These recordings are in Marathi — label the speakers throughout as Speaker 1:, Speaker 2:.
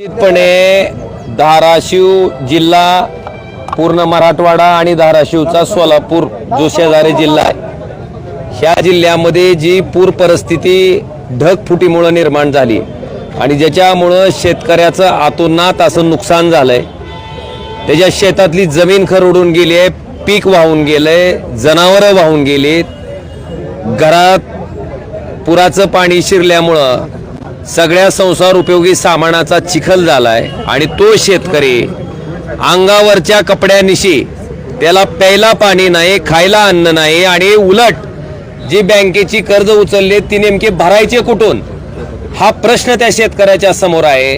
Speaker 1: निश्चितपणे धाराशिव जिल्हा पूर्ण मराठवाडा आणि धाराशिवचा सोलापूर जो शेजारी जिल्हा आहे ह्या जिल्ह्यामध्ये जी पूर परिस्थिती ढगफुटीमुळं निर्माण झाली आणि ज्याच्यामुळं शेतकऱ्याचं आतोनात असं नुकसान झालंय त्याच्या शेतातली जमीन खरडून गेली आहे पीक वाहून गेलंय जनावरं वाहून गेलीत घरात पुराचं पाणी शिरल्यामुळं सगळ्या संसार उपयोगी सामानाचा चिखल झालाय आणि तो शेतकरी अंगावरच्या कपड्यानिशी त्याला प्यायला पाणी नाही खायला अन्न नाही आणि उलट जी बँकेची कर्ज उचलली ती नेमकी भरायचे कुठून? हा प्रश्न त्या शेतकऱ्याच्या समोर आहे.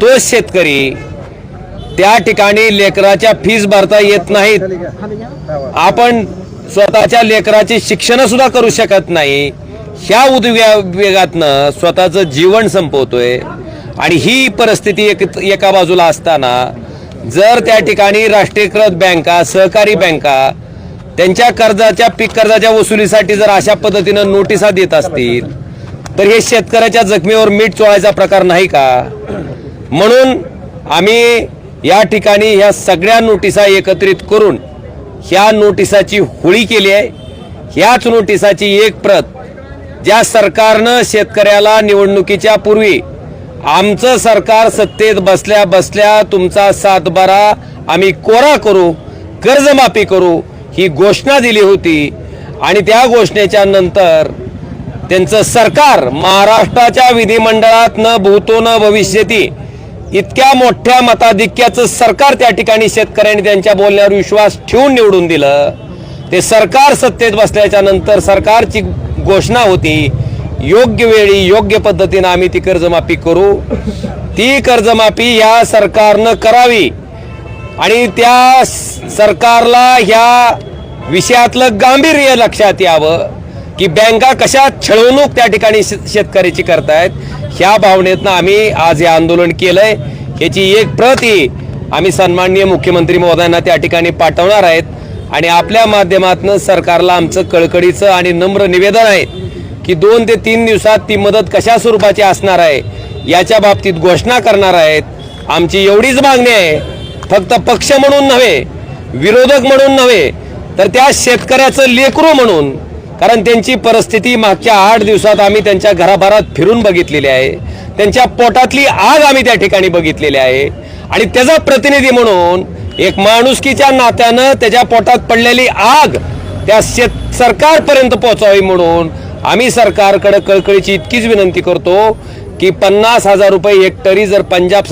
Speaker 1: तो शेतकरी त्या ठिकाणी लेकराच्या फीज भरता येत नाहीत. आपण स्वतःच्या लेकराचे शिक्षण सुद्धा करू शकत नाही. ह्या उद्वेगातनं स्वतःचं जीवन संपवतोय. आणि ही परिस्थिती एक एका बाजूला असताना जर त्या ठिकाणी राष्ट्रीयकृत बँका सहकारी बँका त्यांच्या कर्जाच्या पीक कर्जाच्या वसुलीसाठी जर अशा पद्धतीनं नोटिसा देत असतील तर हे शेतकऱ्याच्या जखमीवर मीठ चोळायचा प्रकार नाही का? म्हणून आम्ही या ठिकाणी ह्या सगळ्या नोटिसा एकत्रित करून ह्या नोटिसाची होळी केली आहे. ह्याच नोटिसाची एक प्रत ज्या सरकारनं शेतकऱ्याला निवडणुकीच्या पूर्वी आमचं सरकार सत्तेत बसल्या बसल्या तुमचा सातबारा आम्ही कोरा करू कर्जमाफी करू ही घोषणा दिली होती. आणि त्या घोषणेच्या नंतर त्यांचं सरकार महाराष्ट्राच्या विधिमंडळात न भूतो न भविष्यती इतक्या मोठ्या मताधिक्याचं सरकार त्या ठिकाणी शेतकऱ्यांनी त्यांच्या बोलण्यावर विश्वास ठेवून निवडून दिलं. ते सरकार सत्तेत बसल्याच्या नंतर सरकारची घोषणा होती योग्य वेळी योग्य पद्धतीनं आम्ही ती कर्जमाफी करू. ती कर्जमाफी या सरकारनं करावी. आणि त्या स- सरकारला ह्या विषयातलं गांभीर्य लक्षात यावं की बँका कशा छळवणूक त्या ठिकाणी शे- शेतकऱ्याची करतायत ह्या भावनेतनं आम्ही आज हे आंदोलन केलंय. ह्याची एक प्रती आम्ही सन्माननीय मुख्यमंत्री महोदयांना त्या ठिकाणी पाठवणार आहेत. आणि आपल्या माध्यमातून सरकारला आमचं कळकळीचं आणि नम्र निवेदन आहे की दोन ते तीन दिवसात ती मदत कशा स्वरूपाची असणार आहे याच्या बाबतीत घोषणा करणार आहेत. आमची एवढीच मागणी आहे फक्त पक्ष म्हणून नव्हे विरोधक म्हणून नव्हे तर त्या शेतकऱ्याचं लेकरू म्हणून कारण त्यांची परिस्थिती मागच्या आठ दिवसात आम्ही त्यांच्या घराभरात फिरून बघितलेली आहे. त्यांच्या पोटातली आग आम्ही त्या ठिकाणी बघितलेली आहे. आणि त्याचा प्रतिनिधी म्हणून एक माणुसकीच्या नात्यानं त्याच्या पोटात पडलेली आग त्या शेत सरकारपर्यंत पोहोचावी म्हणून आम्ही सरकारकडे कळकळीची इतकीच विनंती करतो की पन्नास हजार रुपये हेक्टरी जर पंजाब